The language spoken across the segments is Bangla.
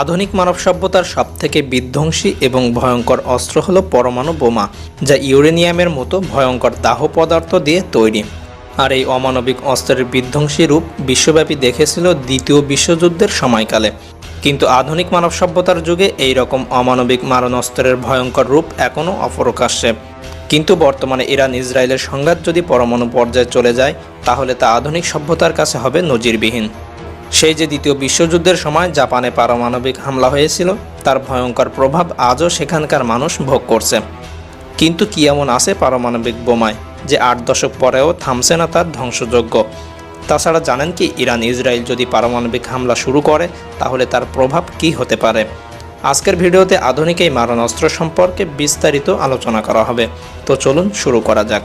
আধুনিক মানব সভ্যতার সবথেকে বিধ্বংসী এবং ভয়ঙ্কর অস্ত্র হল পরমাণু বোমা, যা ইউরেনিয়ামের মতো ভয়ঙ্কর দাহ পদার্থ দিয়ে তৈরি। আর এই অমানবিক অস্ত্রের বিধ্বংসী রূপ বিশ্বব্যাপী দেখেছিল দ্বিতীয় বিশ্বযুদ্ধের সময়কালে। কিন্তু আধুনিক মানব সভ্যতার যুগে এই রকম অমানবিক মারণাস্ত্রের ভয়ঙ্কর রূপ এখনও অপরকাশ্যে। কিন্তু বর্তমানে ইরান ইসরায়েলের সংঘাত যদি পরমাণু পর্যায়ে চলে যায়, তাহলে তা আধুনিক সভ্যতার কাছে হবে নজিরবিহীন। সেই যে দ্বিতীয় বিশ্বযুদ্ধের সময় জাপানে পারমাণবিক হামলা হয়েছিল, তার ভয়ঙ্কর প্রভাব আজও সেখানকার মানুষ ভোগ করছে। কিন্তু কি এমন আছে পারমাণবিক বোমায় যে আট দশক পরেও থামছে না তার ধ্বংসযোগ্য তাছাড়া জানেন কি ইরান ইসরায়েল যদি পারমাণবিক হামলা শুরু করে, তাহলে তার প্রভাব কি হতে পারে? আজকের ভিডিওতে আধুনিক এই মারণাস্ত্র সম্পর্কে বিস্তারিত আলোচনা করা হবে। তো চলুন শুরু করা যাক।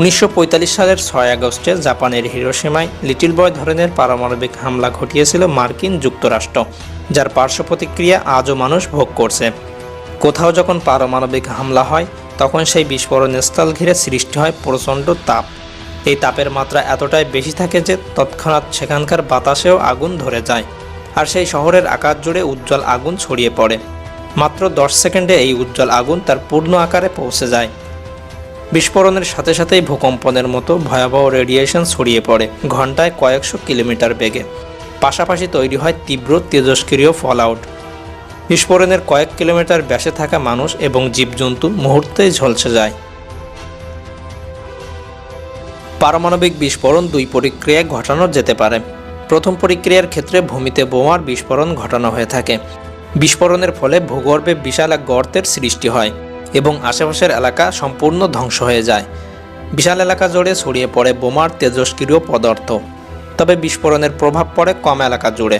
উনিশশো পঁয়তাল্লিশ সালের ছয় আগস্টে জাপানের হিরোসীমায় লিটিল বয় ধরনের পারমাণবিক হামলা ঘটিয়েছিল মার্কিন যুক্তরাষ্ট্র, যার পার্শ্ব প্রতিক্রিয়া আজও মানুষ ভোগ করছে। কোথাও যখন পারমাণবিক হামলা হয়, তখন সেই বিস্ফোরণ স্থল ঘিরে সৃষ্টি হয় প্রচণ্ড তাপ। এই তাপের মাত্রা এতটাই বেশি থাকে যে তৎক্ষণাৎ সেখানকার বাতাসেও আগুন ধরে যায়, আর সেই শহরের আকাশ জুড়ে উজ্জ্বল আগুন ছড়িয়ে পড়ে। মাত্র দশ সেকেন্ডে এই উজ্জ্বল আগুন তার পূর্ণ আকারে পৌঁছে যায়। বিস্ফোরণের সাথে সাথেই ভূকম্পনের মতো ভয়াবহ রেডিয়েশন ছড়িয়ে পড়ে ঘন্টায় কয়েকশো কিলোমিটার বেগে। পাশাপাশি তৈরি হয় তীব্র তেজস্ক্রিয় ফলআউট বিস্ফোরণের কয়েক কিলোমিটার ব্যাসে থাকা মানুষ এবং জীবজন্তু মুহূর্তেই ঝলসে যায়। পারমাণবিক বিস্ফোরণ দুই প্রক্রিয়ায় ঘটানো যেতে পারে। প্রথম প্রক্রিয়ার ক্ষেত্রে ভূমিতে বোমার বিস্ফোরণ ঘটানো হয়ে থাকে। বিস্ফোরণের ফলে ভূগর্ভে বিশাল এক গর্তের সৃষ্টি হয়। এবং আশেপাশের এলাকা সম্পূর্ণ ধ্বংস হয়ে যায়। বিশাল এলাকা জুড়ে ছড়িয়ে পড়ে বোমার তেজস্ক্রিয় পদার্থ। তবে বিস্ফোরণের প্রভাব পড়ে কম এলাকা জুড়ে।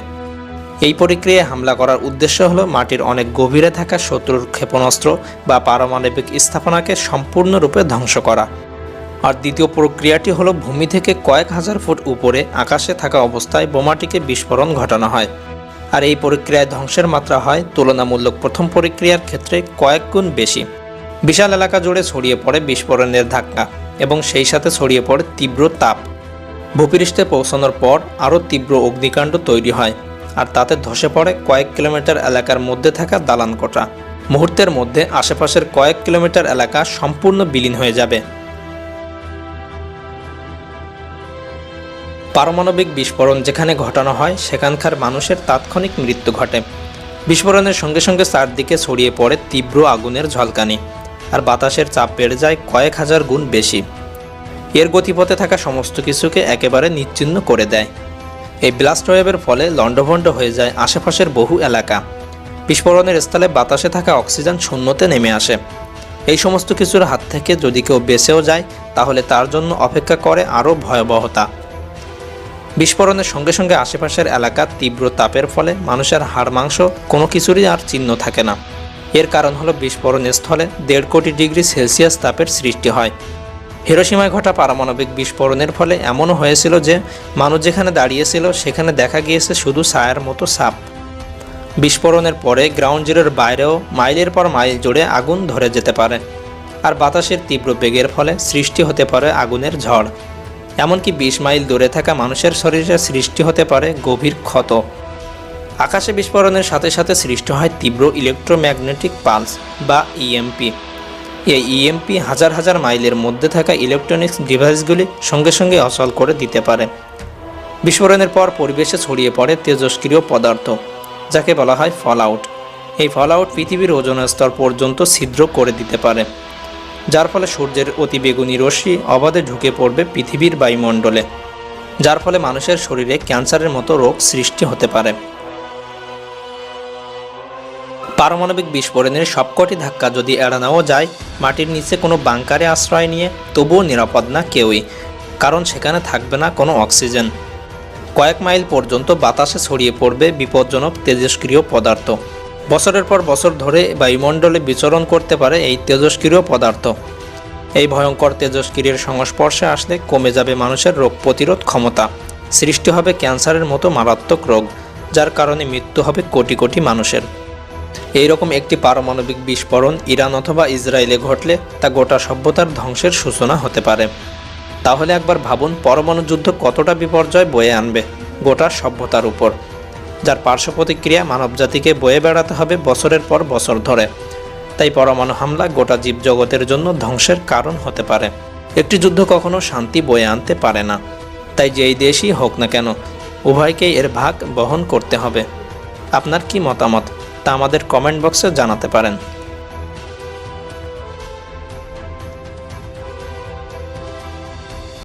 এই প্রক্রিয়ায় হামলা করার উদ্দেশ্য হলো মাটির অনেক গভীরে থাকা শত্রুর ক্ষেপণাস্ত্র বা পারমাণবিক স্থাপনাকে সম্পূর্ণরূপে ধ্বংস করা। আর দ্বিতীয় প্রক্রিয়াটি হলো ভূমি থেকে কয়েক হাজার ফুট উপরে আকাশে থাকা অবস্থায় বোমাটিকে বিস্ফোরণ ঘটানো হয়। আর এই প্রক্রিয়ায় ধ্বংসের মাত্রা হয় তুলনামূলক প্রথম প্রক্রিয়ার ক্ষেত্রে কয়েক গুণ বেশি। বিশাল এলাকা জুড়ে ছড়িয়ে পড়ে বিস্ফোরণের ধাক্কা এবং সেই সাথে ছড়িয়ে পড়ে তীব্র তাপ। ভূপৃষ্ঠে পৌঁছানোর পর আরও তীব্র অগ্নিকাণ্ড তৈরি হয়, আর তাতে ধসে পড়ে কয়েক কিলোমিটার এলাকার মধ্যে থাকা দালান কোটা মুহূর্তের মধ্যে আশেপাশের কয়েক কিলোমিটার এলাকা সম্পূর্ণ বিলীন হয়ে যাবে। পারমাণবিক বিস্ফোরণ যেখানে ঘটানো হয়, সেখানকার মানুষের তাৎক্ষণিক মৃত্যু ঘটে। বিস্ফোরণের সঙ্গে সঙ্গে চারদিকে ছড়িয়ে পড়ে তীব্র আগুনের ঝলকানি। আর বাতাসের চাপ বেড়ে যায় কয়েক হাজার গুণ বেশি। এর গতিপথে থাকা সমস্ত কিছুকে একেবারে নিচ্ছিন্ন করে দেয়। এই ব্লাস্ট ওয়েভের ফলে লণ্ডভণ্ড হয়ে যায় আশেপাশের বহু এলাকা। বিস্ফোরণের স্থলে বাতাসে থাকা অক্সিজেন শূন্যতে নেমে আসে। এই সমস্ত কিছুর হাত থেকে যদি কেউ বেঁচেও যায়, তাহলে তার জন্য অপেক্ষা করে আরও ভয়াবহতা। বিস্ফোরণের সঙ্গে সঙ্গে আশেপাশের এলাকার তীব্র তাপের ফলে মানুষের হাড় মাংস কোনো কিছুরই আর চিহ্ন থাকে না। এর কারণ হলো বিস্ফোরণ স্থলে দেড় কোটি ডিগ্রি সেলসিয়াস তাপের সৃষ্টি হয়। হিরোসীমায় ঘটা পারমাণবিক বিস্ফোরণের ফলে এমনও হয়েছিল যে মানুষ যেখানে দাঁড়িয়েছিল, সেখানে দেখা গিয়েছে শুধু ছায়ার মতো সাপ। বিস্ফোরণের পরে গ্রাউন্ড জিরোর বাইরেও মাইলের পর মাইল জুড়ে আগুন ধরে যেতে পারে, আর বাতাসের তীব্র বেগের ফলে সৃষ্টি হতে পারে আগুনের ঝড়। এমনকি বিশ মাইল দূরে থাকা মানুষের শরীরে সৃষ্টি হতে পারে গভীর ক্ষত। আকাশে বিস্ফোরণের সাথে সাথে সৃষ্টি হয় তীব্র ইলেকট্রোম্যাগনেটিক পালস বা ইএমপি এই ইএমপি হাজার হাজার মাইলের মধ্যে থাকা ইলেকট্রনিক্স ডিভাইসগুলি সঙ্গে সঙ্গে অচল করে দিতে পারে। বিস্ফোরণের পর পরিবেশে ছড়িয়ে পড়ে তেজস্ক্রিয় পদার্থ, যাকে বলা হয় ফলআউট এই ফলআউট পৃথিবীর ওজন স্তর পর্যন্ত ছিদ্র করে দিতে পারে, যার ফলে সূর্যের অতিবেগুনি রশ্মি অবাধে ঢুকে পড়বে পৃথিবীর বায়ুমণ্ডলে, যার ফলে মানুষের শরীরে ক্যান্সারের মতো রোগ সৃষ্টি হতে পারে। পারমাণবিক বিস্ফোরণের সবকটি ধাক্কা যদি এড়ানোও যায়, মাটির নিচে কোনো বাংকারে আশ্রয় নিয়ে তবুও নিরাপদ না কেউই, কারণ সেখানে থাকবে না কোনো অক্সিজেন। কয়েক মাইল পর্যন্ত বাতাসে ছড়িয়ে পড়বে বিপজ্জনক তেজস্ক্রিয় পদার্থ। বছরের পর বছর ধরে বায়ুমণ্ডলে বিচরণ করতে পারে এই তেজস্ক্রিয় পদার্থ। এই ভয়ঙ্কর তেজস্ক্রিয়ের সংস্পর্শে আসলে কমে যাবে মানুষের রোগ প্রতিরোধ ক্ষমতা। সৃষ্টি হবে ক্যান্সারের মতো মারাত্মক রোগ, যার কারণে মৃত্যু হবে কোটি কোটি মানুষের। এই রকম একটি পারমাণবিক বিস্ফোরণ ইরান অথবা ইসরায়েলে ঘটলে তা গোটা সভ্যতার ধ্বংসের সূচনা হতে পারে। তাহলে একবার ভাবুন পরমাণু যুদ্ধ কতটা বিপর্যয় বয়ে আনবে গোটা সভ্যতার উপর, যার পার্শ্ব প্রতিক্রিয়া মানবজাতিকে বয়ে বেড়াতে হবে বছরের পর বছর ধরে। তাই পরমাণু হামলা গোটা জীবজগতের জন্য ধ্বংসের কারণ হতে পারে। একটি যুদ্ধ কখনো শান্তি বয়ে আনতে পারে না। তাই যেই দেশই হোক না কেন, উভয়কেই এর ভাগ বহন করতে হবে। আপনার কি মতামত? তা আমাদের কমেন্ট বক্সে জানাতে পারেন।